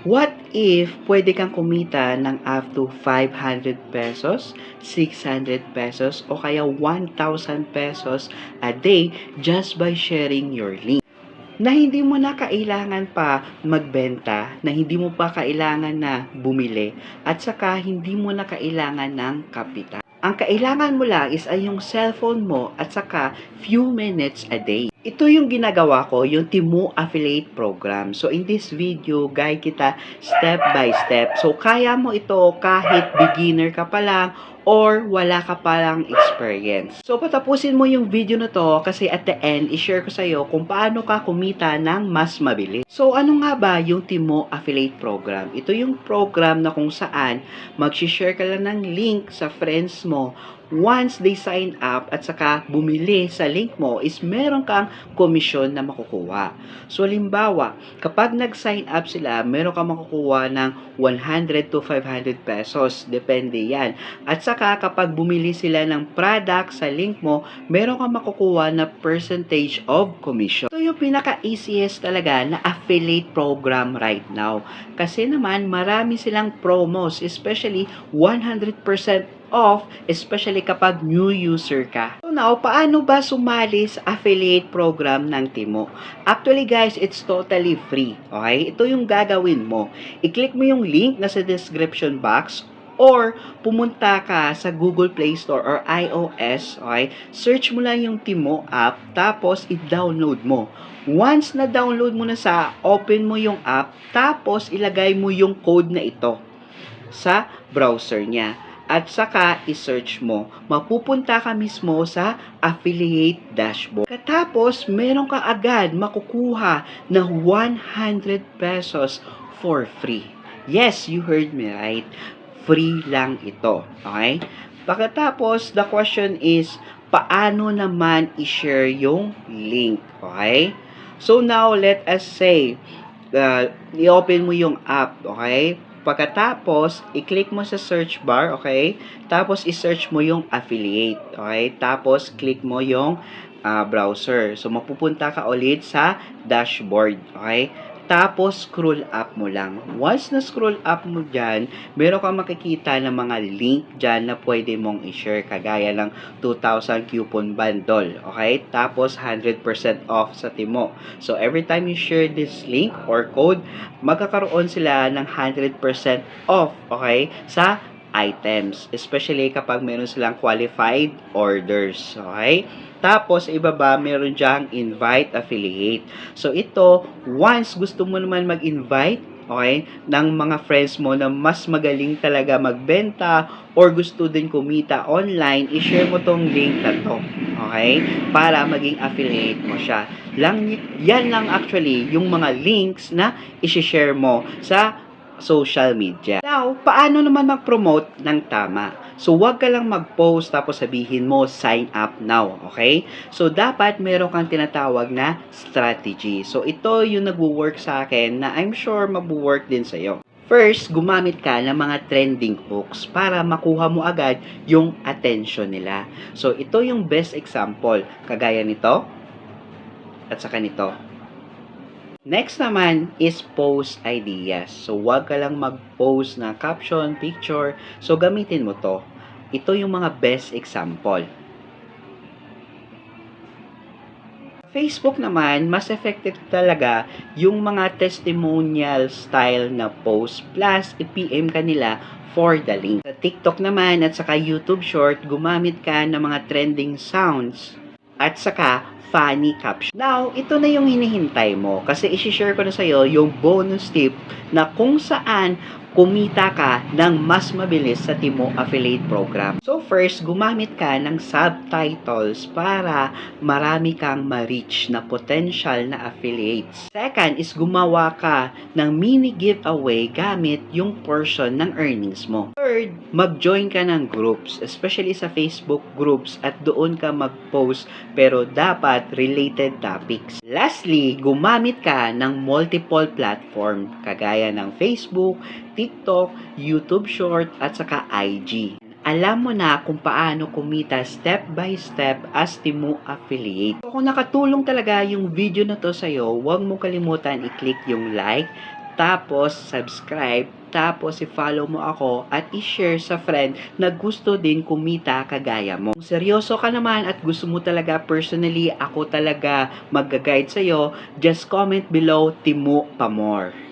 What if pwede kang kumita ng up to 500 pesos, 600 pesos, o kaya 1,000 pesos a day just by sharing your link? Na hindi mo na kailangan pa magbenta, na hindi mo pa kailangan na bumili, at saka hindi mo na kailangan ng kapital. Ang kailangan mo lang is ay yung cellphone mo at saka few minutes a day. Ito yung ginagawa ko, yung Timu Affiliate Program. So, in this video, guide kita step by step. So, kaya mo ito kahit beginner ka pa lang or wala ka pa lang experience. So, patapusin mo yung video na to kasi at the end, i-share ko sa'yo kung paano ka kumita ng mas mabilis. So, ano nga ba yung Timo Affiliate Program? Ito yung program na kung saan mag-share ka lang ng link sa friends mo once they sign up at saka bumili sa link mo is meron kang komisyon na makukuha. So, limbawa, kapag nag-sign up sila, meron kang makukuha ng 100 to 500 pesos. Depende yan. At saka, kapag bumili sila ng product sa link mo, meron kang makukuha na percentage of commission. Ito yung pinaka-easiest talaga na affiliate program right now. Kasi naman, marami silang promos, especially 100% off, especially kapag new user ka. So now, paano ba sumali sa affiliate program ng Timo? Actually guys, it's totally free. Okay? Ito yung gagawin mo. I-click mo yung link na sa description box or pumunta ka sa Google Play Store or iOS, okay? Search mo lang yung Timo app, tapos i-download mo. Once na download mo na sa, open mo yung app, tapos ilagay mo yung code na ito sa browser niya at saka i-search mo. Mapupunta ka mismo sa affiliate dashboard. Katapos, meron ka agad makukuha ng 100 pesos for free. Yes, you heard me right. Free lang ito. Okay? Pagkatapos, the question is, paano naman i-share yung link? Okay? So now, let us say, uh, i-open mo yung app, okay? Pagkatapos, i-click mo sa search bar, okay? Tapos, i-search mo yung affiliate, okay? Tapos, click mo yung uh, browser. So, mapupunta ka ulit sa dashboard, okay? Tapos, scroll up mo lang. Once na scroll up mo dyan, meron kang makikita ng mga link dyan na pwede mong i-share. Kagaya ng 2,000 coupon bundle. Okay? Tapos, 100% off sa Timo. So, every time you share this link or code, magkakaroon sila ng 100% off. Okay? Sa items. Especially kapag meron silang qualified orders. Okay? Tapos, ibaba, meron diyang invite affiliate. So, ito, once gusto mo naman mag-invite, okay, ng mga friends mo na mas magaling talaga magbenta or gusto din kumita online, i-share mo tong link na to. Okay? Para maging affiliate mo siya. Lang, yan lang actually yung mga links na i-share mo sa social media. Now, paano naman mag-promote ng tama? So, wag ka lang mag-post tapos sabihin mo, sign up now. Okay? So, dapat meron kang tinatawag na strategy. So, ito yung nagwo-work sa akin na I'm sure magwo-work din sa'yo. First, gumamit ka ng mga trending hooks para makuha mo agad yung attention nila. So, ito yung best example. Kagaya nito at saka nito. Next naman is post ideas. So, wag ka lang mag-post na caption, picture. So, gamitin mo to. Ito yung mga best example. Facebook naman, mas effective talaga yung mga testimonial style na post plus i-PM ka nila for the link. Sa TikTok naman at saka YouTube Short, gumamit ka ng mga trending sounds at saka funny caption. Now, ito na yung hinihintay mo kasi isi-share ko na sa'yo yung bonus tip na kung saan kumita ka ng mas mabilis sa Timo Affiliate Program. So first, gumamit ka ng subtitles para marami kang ma-reach na potential na affiliates. Second is gumawa ka ng mini giveaway gamit yung portion ng earnings mo. Third, mag-join ka ng groups, especially sa Facebook groups at doon ka mag-post pero dapat related topics. Lastly, gumamit ka ng multiple platform kagaya ng Facebook, TikTok, YouTube Short at saka IG. Alam mo na kung paano kumita step by step as Timu Affiliate. Kung nakatulong talaga yung video na to sa'yo, huwag mo kalimutan i-click yung like, tapos subscribe, tapos i-follow mo ako at i-share sa friend na gusto din kumita kagaya mo. Kung seryoso ka naman at gusto mo talaga personally, ako talaga mag-guide sa'yo, just comment below Timu Pamor.